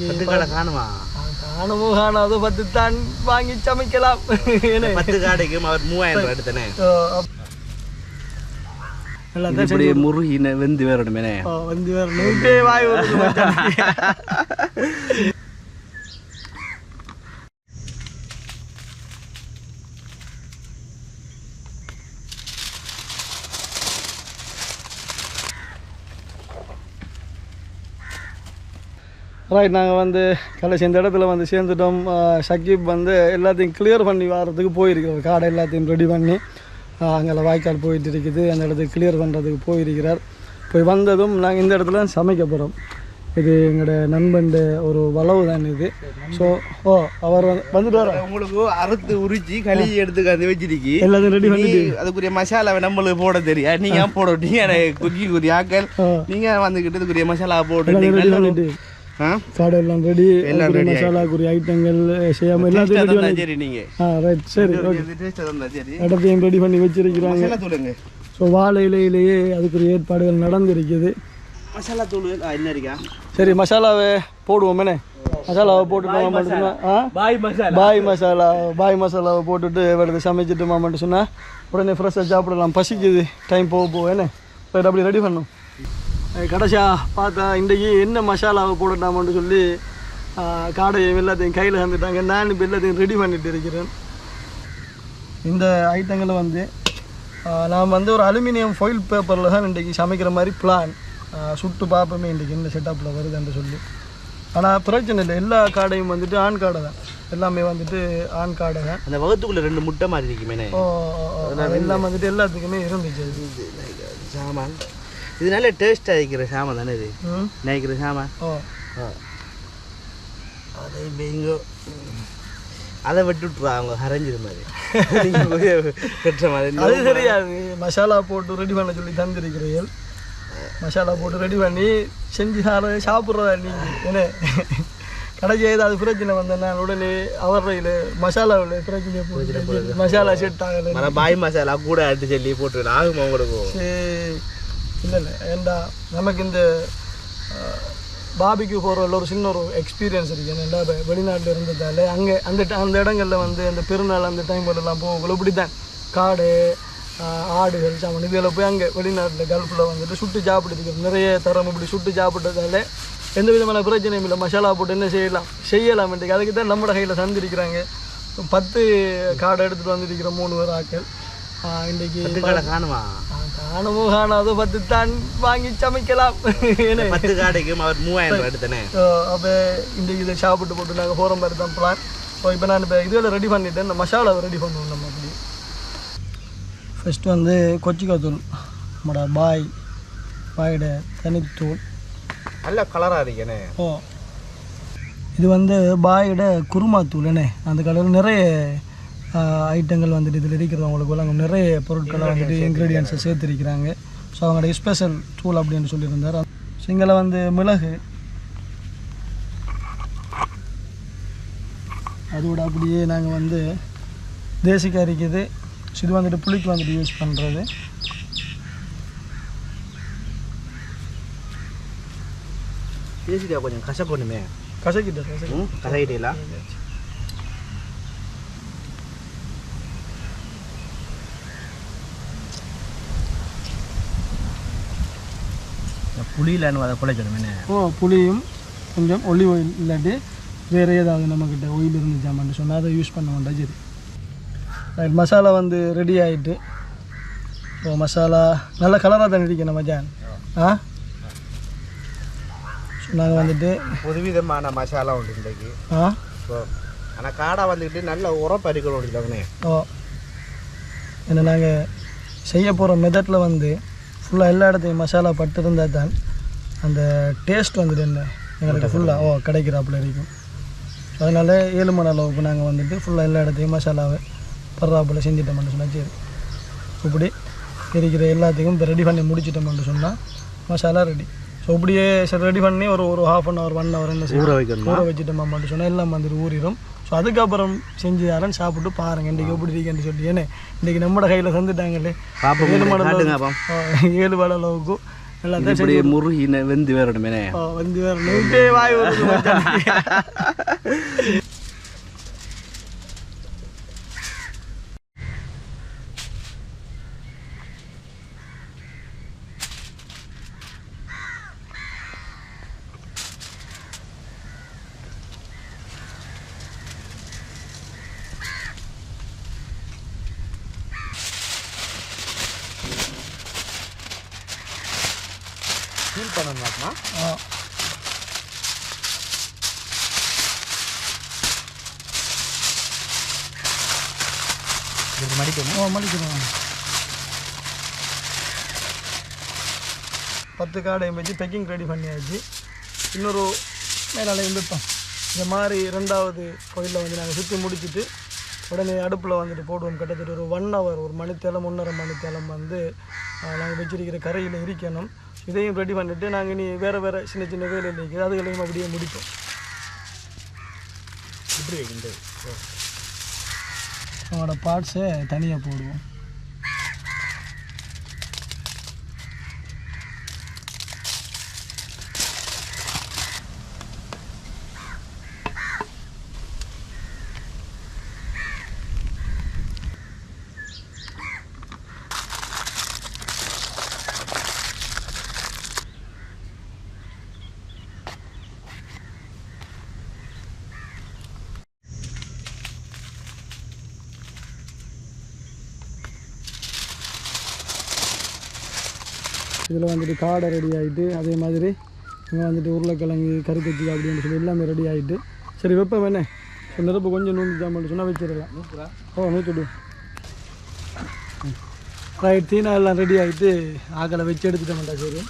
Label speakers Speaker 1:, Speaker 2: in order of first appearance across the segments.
Speaker 1: பத்து கடை காணுமா?
Speaker 2: காணமோ காணாதோ பத்து தான் வாங்கி சமைக்கலாம்?
Speaker 1: பத்து காடைக்கும் அவர் மூவாயிரம் ரூபாய் எடுத்தனே? இப்படி முருகி வெந்து வேறணுமே
Speaker 2: வந்து வேற நூற்றே வாய் ரைட் நாங்கள் வந்து கடைசி இந்த இடத்துல வந்து சேர்ந்துட்டோம். ஷக்கீப் வந்து எல்லாத்தையும் கிளியர் பண்ணி வர்றதுக்கு போயிருக்கிறார் காடை எல்லாத்தையும் ரெடி பண்ணி அங்கே வாய்க்கால் போயிட்டு இருக்குது. அந்த இடத்துக்கு கிளியர் பண்ணுறதுக்கு போயிருக்கிறார். போய் வந்ததும் நாங்கள் இந்த இடத்துல சமைக்க போகிறோம் இது எங்களோட நண்பன் ஒரு வளவு தான் இது. ஸோ ஓ அவர் வந்து- வந்துட்டு வர
Speaker 1: உங்களுக்கு அறுத்து உரிச்சு களி எடுத்து அது வச்சிருக்கி.
Speaker 2: எல்லாத்தையும் ரெடி பண்ணி
Speaker 1: அதுக்குரிய மசாலாவை நம்மளுக்கு போட தெரியா? நீங்க ஏன் போட விட்டீங்க எனக்கு குக்கி குறி ஆக்கள்
Speaker 2: ஆ.
Speaker 1: நீங்க வந்துகிட்டு இதுக்குரிய மசாலா போட்டு
Speaker 2: ரெடி? காடை எல்லாம் ரெடி
Speaker 1: எல்லாம் ready
Speaker 2: மசாலாக்குரிய ஐட்டங்கள் செய்யாமல் எல்லாத்தையும் ரெடி பண்ணி
Speaker 1: சரி நீங்க.
Speaker 2: ஆ ரைட் சரி இடத்தையும் ரெடி பண்ணி வச்சிருக்கிறாங்க. ஸோ வாழை இலையிலேயே அதுக்குரிய ஏற்பாடுகள் நடந்திருக்குது.
Speaker 1: மசாலா தூள் என்ன இருக்கா?
Speaker 2: சரி மசாலாவை போடுவோமேனே மசாலாவை போட்டுட்டு மட்டும்னா
Speaker 1: பாய் மசாலா.
Speaker 2: பாய் மசாலா பாய் மசாலாவை போட்டுட்டு எடுத்து சமைச்சிட்டு மாமான்ட்டு சொன்னால் உடனே ஃப்ரெஷ்ஷாக சாப்பிடலாம். பசிக்குது. டைம் போக ரைட் அப்படி ரெடி பண்ணும் கடைசியாக பார்த்தா இன்றைக்கி என்ன மசாலாவை போடட்டாமன்ட்டு சொல்லி காடையும் எல்லாத்தையும் கையில் தந்துட்டாங்க. நான் இப்போ எல்லாத்தையும் ரெடி பண்ணிட்டு இருக்கிறேன். இந்த ஐட்டங்களை வந்து நான் வந்து ஒரு அலுமினியம் ஃபாயில் பேப்பரில் தான் இன்றைக்கி சமைக்கிற மாதிரி பிளான் சுட்டு பார்ப்போமே இன்றைக்கி என்ன செட்டப்பில் வருதுன்னு சொல்லி. ஆனால் பிரச்சனை இல்லை. எல்லா காடையும் வந்துட்டு ஆண் காடை தான். எல்லாமே வந்துட்டு ஆண் காடை தான்.
Speaker 1: அந்த வகுத்துக்குள்ள ரெண்டு முட்டை மாதிரி இருக்குமே
Speaker 2: ஓ எல்லாம் வந்துட்டு எல்லாத்துக்குமே இருந்துச்சு.
Speaker 1: சாமான். இது நல்ல டேஸ்ட் ஆகிக்கிற சாமான் தானே இது? நினைக்கிற சாமான்? அதை பெங்கோ அதை விட்டுட்டுருவா அவங்க ஹரைஞ்சிரு மாதிரி வெட்டுற மாதிரி
Speaker 2: அது தெரியாது. மசாலா போட்டு ரெடி பண்ண சொல்லி தந்திருக்கிறீர்கள். மசாலா போட்டு ரெடி பண்ணி செஞ்சு சார சாப்பிட்றதா நீங்கள் என்ன? கடைசி ஏதாவது பிரச்சனை வந்தேன் நான் உடனே அவரையில் மசாலாவில் பிரச்சனை போட்டு மசாலா செட் ஆகலை.
Speaker 1: பாய் மசாலா கூட அடிச்சு சொல்லி போட்டு ஆகுமா உங்களுக்கு
Speaker 2: சரி. இல்லை இல்லை ஏண்டா நமக்கு இந்த பாபிக்கு போகிற ஒரு சின்ன ஒரு எக்ஸ்பீரியன்ஸ் இருக்கு. ஏன்னா இப்போ வெளிநாட்டில் இருந்ததால அங்கே அந்த அந்த இடங்களில் வந்து அந்த பெருநாள் அந்த டைம்லலாம் போகக்குள்ள இப்படி தான் காடு ஆடுகள் சாமான் இதில் போய் அங்கே வெளிநாட்டில் கல்ஃபில் வந்துட்டு சுட்டு சாப்பிடுறதுக்கு நிறைய தரம் இப்படி சுட்டு சாப்பிட்டதால எந்த விதமான பிரச்சனையும் இல்லை. மசாலா போட்டு என்ன செய்யலாம்? செய்யலாம் இன்றைக்கு அதுக்கு தான் நம்மளோட கையில் தந்திருக்கிறாங்க. பத்து காடை எடுத்துகிட்டு வந்துருக்கிற மூணு பேர் ஆக்கள் இன்றைக்கி
Speaker 1: காணுமா?
Speaker 2: காணமோ காணாதோ பத்து தான் வாங்கி சமைக்கலாம். என்ன?
Speaker 1: பத்து காடைக்கும் அவர் மூவாயிரம் ரூபாய் எடுத்தனே.
Speaker 2: அப்போ இன்றைக்கி இதை சாப்பிட்டு போட்டு நாங்கள் போகிற மாதிரி தான் பிளான் ஸோ இப்போ நான் இப்போ ரெடி பண்ணிட்டேன் இந்த மசாலாவை ரெடி பண்ணுவோம் நம்ம அப்படி. ஃபஸ்ட்டு வந்து கொச்சிக்காய் தூள் நம்மளோட பாய் பாயோட தனித்தூள்.
Speaker 1: நல்ல கலராக இருக்கேனே
Speaker 2: ஓ. இது வந்து பாயோட குருமா தூள் என்ன அந்த கலரில் நிறைய ஐட்டங்கள் வந்துட்டு இதில் இருக்கிறது. அவங்களுக்கு அங்க நிறைய பொருட்களை வந்துட்டு இன்க்ரீடியன்ஸை சேர்த்துருக்கிறாங்க. ஸோ அவங்களோட ஸ்பெஷல் தூள் அப்படின்னு சொல்லியிருந்தார். சிங்கள வந்து மிளகு. அதோட அப்படியே நாங்கள் வந்து தேசிக்காய் இருக்குது. ஸோ இது வந்துட்டு புளிக்கு வந்துட்டு யூஸ் பண்ணுறது
Speaker 1: பேசிட்டா கொஞ்சம் கசக்கணுமே.
Speaker 2: கசக்கிட்ட
Speaker 1: கசக்கிட்டீங்களா? புளியிலன்னு அதை குழைக்கணுமே
Speaker 2: ஓ புளியும் கொஞ்சம் ஒலிவ் ஆயில் இல்லாட்டி வேறு ஏதாவது நம்மக்கிட்ட ஆயில் இருந்துச்சாமான்னு சொன்னால் அதை யூஸ் பண்ண வேண்டாம் சரி. ரைட் மசாலா வந்து ரெடி ஆகிட்டு ஸோ மசாலா நல்ல கலராக தான் இருக்கணும் மச்சான் ஆ? நாங்கள் வந்துட்டு
Speaker 1: புதுவிதமான மசாலா உண்டு இன்றைக்கு.
Speaker 2: ஆ?
Speaker 1: ஸோ ஆனால் காடை வந்துக்கிட்டு நல்ல உரம் பறிக்கணும் இருக்கவனே
Speaker 2: ஓ. ஏன்னா நாங்கள் செய்ய போகிற மெத்தடில் வந்து ஃபுல்லாக எல்லா இடத்தையும் மசாலா பட்டு இருந்தால் தான் அந்த டேஸ்ட் வந்துட்டு என்ன? எங்களுக்கு ஃபுல்லாக ஓ கிடைக்கிறாப்புல இருக்கும் அதனால் ஏழு மணி அளவுக்கு நாங்கள் வந்துட்டு ஃபுல்லாக எல்லா இடத்தையும் மசாலாவை படுறாப்புல செஞ்சிட்டோம்னு சொன்னால் சரி. இப்படி இருக்கிற எல்லாத்தையும் இப்போ ரெடி பண்ணி முடிச்சிட்டோம்னு சொன்னால் மசாலா ரெடி ஸோ இப்படியே சரி ரெடி பண்ணி ஒரு ஒரு half an hour one hour என்ன
Speaker 1: ஊற வைக்கணுமா?
Speaker 2: ஊற சொன்னால் எல்லாம் வந்துட்டு ஊறிடும் ஸோ அதுக்கப்புறம் செஞ்சு தரேன் சாப்பிட்டு பாருங்க இன்றைக்கி எப்படி இருக்கேன்னு சொல்லி ஏன்னா இன்றைக்கி நம்மட கையில் தந்துட்டாங்களே. ஏழு மணி ஏழு மணி அளவுக்கு
Speaker 1: இப்படி முருகி வெந்து வேறணுமே
Speaker 2: வந்து வேற நூட்டே வாய் வருது
Speaker 1: இது மடிக்கணும்.
Speaker 2: ஓ மடிக்கணும். பத்து காடையும் வச்சு பேக்கிங் ரெடி பண்ணியாச்சு. இன்னொரு மேலாலையும் வைப்போம் இந்த மாதிரி ரெண்டாவது கோயிலில் வந்து நாங்கள் சுற்றி முடிச்சுட்டு உடனே அடுப்பில் வந்துட்டு போடுவோம். கிட்டத்தட்ட ஒரு ஒன் ஹவர் ஒரு மணித்தேலம் ஒன்றரை மணித்தேலம் வந்து நாங்கள் வச்சிருக்கிற கரையில் இருக்கணும். இதையும் ரெடி பண்ணிவிட்டு நாங்கள் இனி வேறு வேறு சின்ன சின்ன வேலையில் இருக்குது அதுகளையும் அப்படியே முடிப்போம்.
Speaker 1: இப்படி வைக்கின்றது
Speaker 2: அவனோட பார்ட்ஸை தனியாக போடுவோம். இதில் வந்துட்டு காடை ரெடி ஆகிட்டு அதே மாதிரி இங்கே வந்துட்டு உருளைக்கிழங்கு கருக்கச்சி அப்படின்னு சொல்லி எல்லாமே ரெடி ஆகிட்டு சரி வைப்பேன் வேணே ஸோ நெருப்பு கொஞ்சம் நூற்றி ஜாமான் சொன்னால் வச்சிடலாம். ஓ நூற்றுடு ரைட் தீனா எல்லாம் ரெடி ஆகிட்டு ஆக்களை வச்சு எடுத்துட்டோம்டா சரி.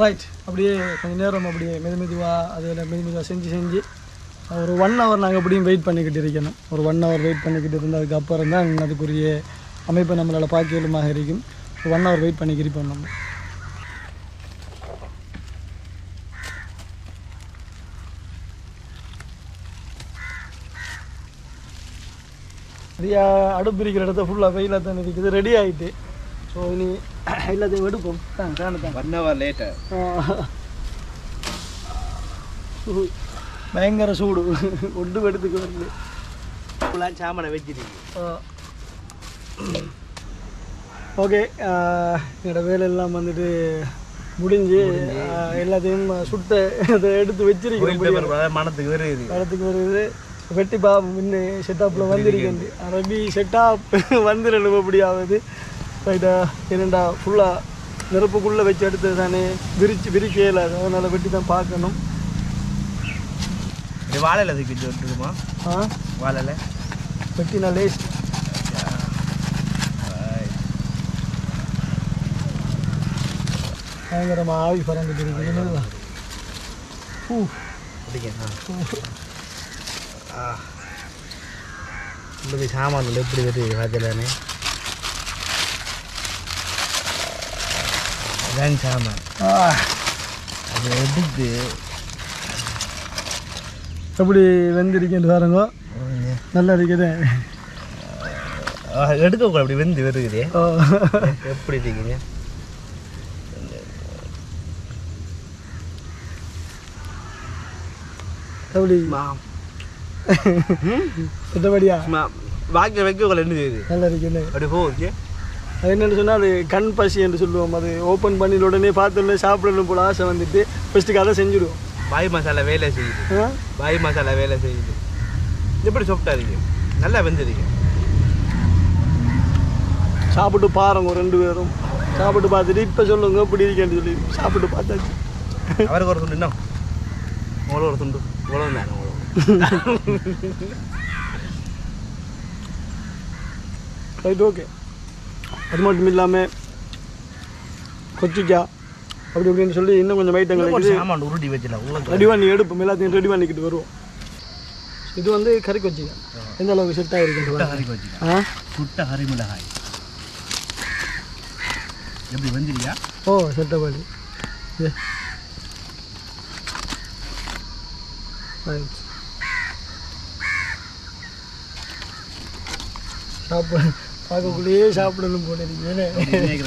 Speaker 2: ரைட் அப்படியே கொஞ்சம் நேரம் அப்படியே மெது மெதுவாக அதில் மெது மெதுவாக செஞ்சு செஞ்சு ஒரு ஒன் ஹவர் நாங்கள் அப்படியும் வெயிட் பண்ணிக்கிட்டு இருக்கணும். ஒரு ஒன் ஹவர் வெயிட் பண்ணிக்கிட்டு இருந்ததுக்கு அப்புறம் தான் அதுக்குரிய அமைப்பை நம்மளால் பாக்கியலுமாக இருக்கும். ஒன் ஹவர் வெயிட் பண்ணிக்கிட்டு இருப்போம் நம்ம சரியா அடுப்பு இருக்கிற இடத்த ஃபுல்லாக வெயிலாக தான் இருக்குது. ரெடி ஆகிட்டு ஸோ இனி எல்லாத்தையும் எடுப்போம் தான் காணுதான்
Speaker 1: ஒன் ஹவர் லேட்டர்
Speaker 2: பயங்கர சூடு ஒன்று எடுத்துக்கு வருது
Speaker 1: ஃபுல்லாக சாமனை வச்சிருக்கு
Speaker 2: ஓகே என்னோட வேலை எல்லாம் வந்துட்டு முடிஞ்சு எல்லாத்தையும் சுட்ட அதை எடுத்து வச்சிருக்கேன்
Speaker 1: மனத்துக்கு வருது
Speaker 2: இடத்துக்கு வருது வெட்டி பாப்போம் இன்னும் செட்டப்பில் வந்திருக்கேன் ரவி செட்டப் வந்துடணும் எப்படி ஆகுது ரைட்டா என்னடா ஃபுல்லாக நெருப்புக்குள்ளே வச்சு எடுத்தது தானே? விரிச்சு விரிக்கையில் அதனால் வெட்டி தான் பார்க்கணும்.
Speaker 1: இது வாழையில தூக்கி விட்டுருமா
Speaker 2: ஆ?
Speaker 1: வாழையில.
Speaker 2: வெட்டினா லேஸ்ட். பயங்கரமாக ஆவி பறந்துட்டு இருக்குது. ஊ.
Speaker 1: ஆ. சாமான் எப்படி வருது வாஜலானே
Speaker 2: ஆ.
Speaker 1: அது எடுத்து
Speaker 2: எப்படி வெந்திருக்கேன்னு பாருங்க. நல்லா இருக்குது.
Speaker 1: எடுக்க கூட அப்படி வெந்து வருகுதே. எப்படி இருக்கீங்க?
Speaker 2: எப்படி? மற்றபடியா
Speaker 1: வாக்கிய வைக்க என்ன செய்யுது
Speaker 2: நல்லா இருக்குது.
Speaker 1: அப்படி போகுது.
Speaker 2: அது என்னென்னு சொன்னால் அது கண் பசி என்று சொல்லுவோம். அது ஓப்பன் பண்ணின உடனே பார்த்தோன்னே சாப்பிடணும் போல ஆசை வந்துட்டு ஃபஸ்ட்டுக்கு அதை செஞ்சுடுவோம்.
Speaker 1: பாய் மசாலா வேலை செய்யுது. பாய் மசாலா வேலை செய்யுது. எப்படி சாப்பிட்டா இருக்கு நல்லா வெந்திருக்கு
Speaker 2: சாப்பிட்டு பாருங்க ரெண்டு பேரும். சாப்பிட்டு பார்த்துட்டு இப்போ சொல்லுங்க இப்படி இருக்கேன்னு சொல்லி சாப்பிட்டு பார்த்தாச்சு.
Speaker 1: அவருக்கு ஒரு துண்டு இன்னும் உங்களுக்கு ஒரு துண்டு. இவ்வளோ இவ்வளோ
Speaker 2: ரைட் ஓகே அது மட்டும் இல்லாமல் கொச்சிக்கா அப்படி இப்படின்னு சொல்லி இன்னும் கொஞ்சம் ஐட்டங்கள் ரெடி பண்ணி எடுப்போம். எல்லாத்தையும் ரெடி பண்ணிக்கிட்டு வருவோம். இது வந்து கறி கொச்சிக்காய் எந்த அளவுக்கு செட் ஆகிருக்கு
Speaker 1: கறி
Speaker 2: கொச்சிக்காய்
Speaker 1: சுட்ட கறி மிளகாய். எப்படி வந்துடியா
Speaker 2: ஓ செட்ட பாடி சாப்பாடு பார்க்கக்குள்ளேயே சாப்பிடணும் போல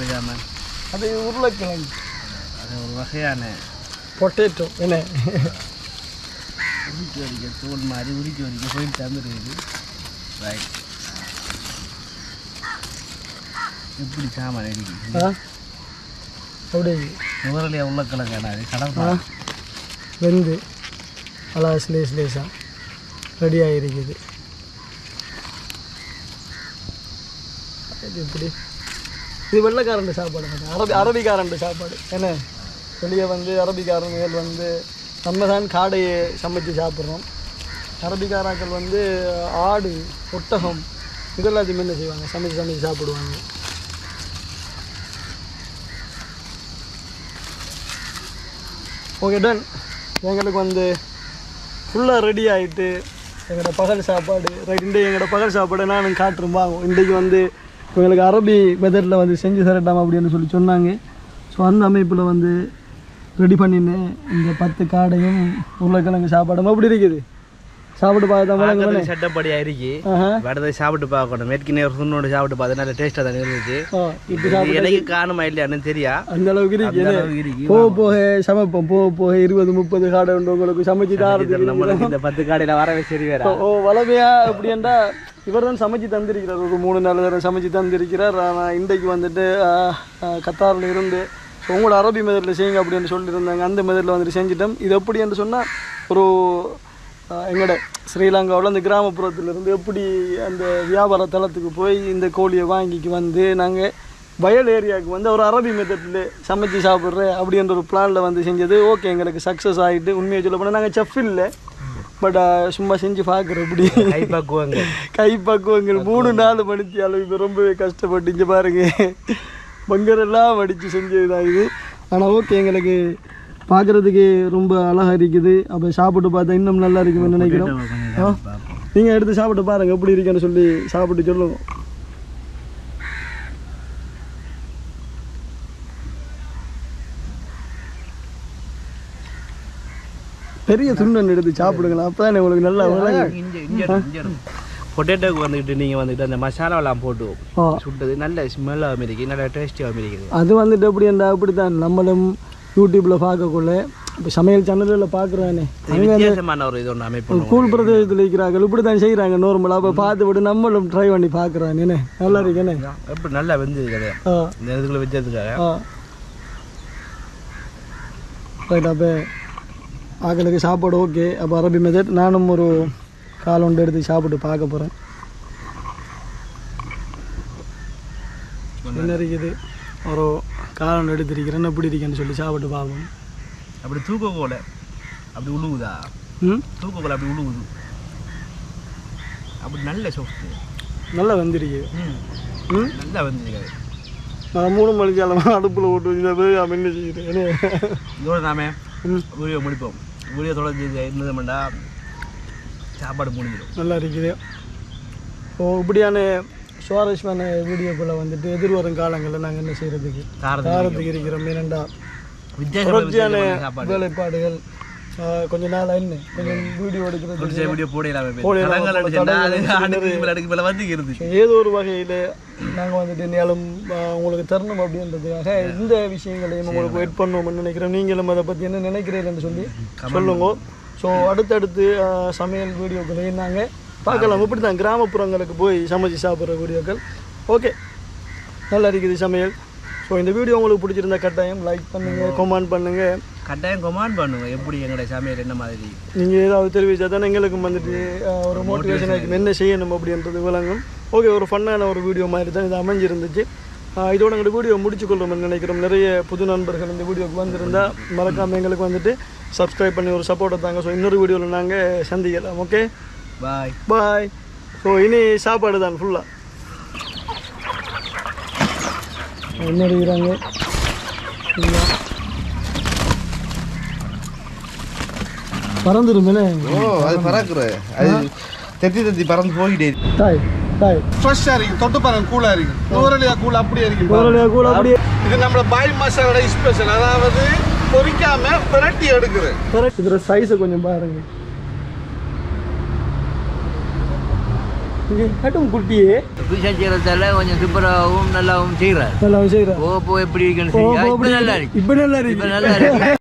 Speaker 1: ஜாமான்
Speaker 2: அது உருளைக்கிழங்கு.
Speaker 1: அது ஒரு வகையான
Speaker 2: பொட்டேட்டோ என்ன
Speaker 1: உருக்கி வரிக்க தோல் மாதிரி உருக்கி வரிக்க போயிட்டு தந்துருக்குது ரைட் எப்படி சாமான்
Speaker 2: ஆ? அப்படி.
Speaker 1: முதலில் உருளைக்கிழங்கான அது? கடல்
Speaker 2: வெந்து. அலா ஸ்லேஸ் லேஸாக ரெடி ஆகிருக்குது. இப்படி இது வெள்ளைக்காரன் சாப்பாடு அரபி அரபிக்காரன் சாப்பாடு. என்ன? வெளியே வந்து அரபிக்காரன்கள் வந்து நம்ம தான் காடையை சமைச்சு சாப்பிட்றோம். அரபிக்காராக்கள் வந்து ஆடு ஒட்டகம் இதெல்லாத்தையுமே என்ன செய்வாங்க? சமைச்சு சமைச்சு சாப்பிடுவாங்க. ஓகே டன் எங்களுக்கு வந்து ஃபுல்லாக ரெடி ஆகிட்டு எங்களோட பகல் சாப்பாடு ரைட் இன்றைக்கு எங்களோட பகல் சாப்பாடு நான் காட்டுறோம் வாங்க இன்றைக்கு வந்து எங்களுக்கு அரபி மெத்தடில் வந்து செஞ்சு தரட்டாம் அப்படின்னு சொல்லி சொன்னாங்க. ஸோ அந்த அமைப்பில் வந்து ரெடி பண்ணினேன். இந்த பத்து காடையும் உருளைக்கிழங்கு சாப்பாடும் அப்படி இருக்குது. சாப்பிட்டு பார்த்தா வழங்க
Speaker 1: சட்டப்படியாக இருக்கு வடதை சாப்பிட்டு பார்க்கணும். மேற்கினே ஒரு சுண்ணோடு சாப்பிட்டு பார்த்து நல்ல டேஸ்ட்டாக தான் இருந்துச்சு. எனக்கு காணுமா இல்லையான்னு தெரியா?
Speaker 2: அந்த அளவுக்கு இருக்கு போக போக சமைப்போம் போக போக இருபது முப்பது காடை உண்டு உங்களுக்கு சமைச்சு தாரத்துக்கு
Speaker 1: நம்மளுக்கு இந்த பத்து காடையில் வரவே சரி வேற.
Speaker 2: ஓ வளமையா அப்படின்டா இவர் தான் சமைச்சு தந்திருக்கிறார். ஒரு மூணு நாலு தடவை சமைச்சு தந்திருக்கிறார். ஆனால் இன்றைக்கு வந்துட்டு கத்தாரில் இருந்து உங்களோட அரபி மெதடில் செய்யுங்க அப்படின்னு சொல்லியிருந்தாங்க. அந்த மெதடில் வந்துட்டு செஞ்சிட்டோம். இது எப்படி என்று சொன்னால் ஒரு எங்களோட ஸ்ரீலங்காவில் அந்த கிராமப்புறத்துல இருந்து எப்படி அந்த வியாபார தளத்துக்கு போய் இந்த கோழியை வாங்கிக்கு வந்து நாங்கள் வயல் ஏரியாவுக்கு வந்து ஒரு அரபி மெத்தடில் சமைச்சு சாப்பிட்ற அப்படின்ற ஒரு பிளானில் வந்து செஞ்சது. ஓகே எங்களுக்கு சக்ஸஸ் ஆகிட்டு உண்மையை சொல்ல போனால் நாங்கள் செஃப் இல்லை. பட் சும்மா செஞ்சு பார்க்குறோம் இப்படி
Speaker 1: கை பக்குவாங்க
Speaker 2: கை பக்குவங்கள் மூணு நாலு மணிக்கு அளவு இப்போ ரொம்பவே கஷ்டப்பட்டு இங்கே பாருங்க. பங்கரெல்லாம் வடித்து செஞ்சது தான் இது. ஆனால் ஓகே எங்களுக்கு பார்க்குறதுக்கு ரொம்ப அழகாக இருக்குது. அப்போ சாப்பிட்டு பார்த்தா இன்னும் நல்லா இருக்குன்னு நினைக்கிறோம். நீங்கள் எடுத்து சாப்பிட்டு பாருங்க எப்படி இருக்குன்னு சொல்லி சாப்பிட்டு சொல்லுங்க. பெரிய துண்ணன் எடுத்து சாப்பிடுங்களா அப்போ தான் உங்களுக்கு நல்லா
Speaker 1: பொட்டேட்டோக்கு வந்துக்கிட்டு நீங்கள் வந்துட்டு அந்த மசாலாவெல்லாம் போட்டு சுட்டது. நல்ல ஸ்மெல்லாகவும் இருக்குது நல்ல டேஸ்டியாகவும் இருக்குது
Speaker 2: அது வந்துட்டு எப்படி அந்த அப்படித்தான் நம்மளும் யூடியூப்பில் பார்க்கக்குள்ள இப்போ சமையல் சேனலில் பார்க்குறானே.
Speaker 1: ஒரு இது ஒன்று அமைப்பு
Speaker 2: கூல் பிரதேசத்தில் இருக்கிறாங்க இப்படி தான் செய்கிறாங்க நார்மலாக அப்போ பார்த்து விட்டு நம்மளும் ட்ரை பண்ணி பார்க்குறான் என்ன? நல்லா இருக்கேனே
Speaker 1: எப்படி நல்லா வெந்திருக்குது இந்த இதுக்குள்ள வச்சதுக்காக
Speaker 2: ரைட் அப்போ ஆக்களுக்கு சாப்பாடு ஓகே அப்போ அரபி மெத்தட் நானும் ஒரு கால் ஒன்று எடுத்து சாப்பிட்டு பார்க்க போகிறேன் என்ன இருக்குது? ஒரு கால் ஒன்று எடுத்திருக்கிறேன் எப்படி இருக்கேன்னு சொல்லி சாப்பிட்டு பார்ப்போம்.
Speaker 1: அப்படி தூக்க போல அப்படி உழுவுதா?
Speaker 2: ம்?
Speaker 1: தூக்க போல அப்படி உழுவுது. அப்படி நல்ல சொஃப்ட்டு
Speaker 2: நல்லா வந்திருக்கு.
Speaker 1: ம்.
Speaker 2: ம்?
Speaker 1: நல்லா வெந்திருக்காது
Speaker 2: நான் மூணு மணிக்கு அளவு அடுப்பில் போட்டு வச்சு அவன் என்ன செய்கிறேன்
Speaker 1: இதோட நாம வீடியோ முடிப்போம். வீடியோ தொடர்ந்து இருந்ததுமெண்டா சாப்பாடு முடிஞ்சிடும்.
Speaker 2: நல்லா இருக்குது. ஓ இப்படியான சுவாரஸ்யமான வீடியோக்களை வந்துட்டு எதிர்வரும் காலங்களில் நாங்கள் என்ன செய்கிறதுக்கு
Speaker 1: காரத்துக்கு
Speaker 2: இருக்கிறோம்
Speaker 1: வித்தியாசமான
Speaker 2: தொடர்ச்சியான வேலைப்பாடுகள் கொஞ்ச நாள் என்ன? கொஞ்சம் வீடியோ எடுக்கிறது
Speaker 1: வீடியோ போடலாமே
Speaker 2: ஏதோ ஒரு வகையில் நாங்கள் வந்துட்டு ஆ, உங்களுக்கு தரணும் அப்படின்றதுக்காக இந்த விஷயங்களையும் உங்களுக்கு வெயிட் பண்ணுவோம்னு நினைக்கிறோம். நீங்களும் அதை பற்றி என்ன நினைக்கிறீங்கன்னு சொல்லி சொல்லுங்க. ஸோ அடுத்தடுத்து சமையல் வீடியோக்களையும் நாங்கள் பார்க்கலாம். இப்படி தான் கிராமப்புறங்களுக்கு போய் சமைச்சு சாப்பிட்ற வீடியோக்கள். ஓகே நல்லா இருக்குது சமையல். ஸோ இந்த வீடியோ உங்களுக்கு பிடிச்சிருந்தா கட்டாயம் லைக் பண்ணுங்கள் கமெண்ட் பண்ணுங்கள்
Speaker 1: கட்டாயம் கமாண்ட் பண்ணுங்க. எப்படி எங்களுடைய சமையல் என்ன மாதிரி?
Speaker 2: நீங்கள் ஏதாவது தெரிவித்தா தானே எங்களுக்கும் வந்துட்டு ஒரு மோட்டிவேஷன் என்ன செய்யணும் அப்படின்றது விளங்கும். ஓகே ஒரு ஃபன்னான ஒரு வீடியோ மாதிரி தான் இது அமைஞ்சிருந்துச்சு. இதோட எங்களோட வீடியோ முடிச்சுக்கொள்ளும்னு நினைக்கிறோம். நிறைய புது நண்பர்கள் இந்த வீடியோக்கு வந்திருந்தா மறக்காமல் எங்களுக்கு வந்துட்டு சப்ஸ்கிரைப் பண்ணி ஒரு சப்போர்ட்டை தாங்க. ஸோ இன்னொரு வீடியோவில் நாங்கள் சந்திக்கலாம். ஓகே
Speaker 1: பாய்
Speaker 2: பாய் ஸோ இனி சாப்பாடு தான் ஃபுல்லாக என்ன இருக்கிறாங்க பறந்துருமே
Speaker 1: ஓ அது பறக்குற. அது தெத்தி தெத்தி பறந்து போய்கிட்டே
Speaker 2: தாய் தாய்.
Speaker 3: ஃப்ரெஷ்ஷாக இருக்கும் தொட்டு பாருங்க கூலாக இருக்கும் நூறலியா கூழ் அப்படியே இருக்கும்
Speaker 2: கோரலையா கூட அப்படியே.
Speaker 3: இது நம்மள பாய் மசாலோட ஸ்பெஷல் அதாவது பொரிக்காம பிரட்டி எடுக்கிறது
Speaker 2: இதில் சைஸை கொஞ்சம் பாருங்க. கட்டும் குட்டியே
Speaker 4: புதுசாக செய்கிறதால கொஞ்சம் சூப்பராகவும் நல்லாவும் செய்கிறார்
Speaker 2: நல்லா செய்கிறேன்
Speaker 4: போக போக எப்படி இருக்குன்னு இப்போ நல்லா இருக்கு
Speaker 2: இப்போ நல்லா
Speaker 4: இப்போ
Speaker 2: இருக்கு
Speaker 4: நல்லா இருக்கு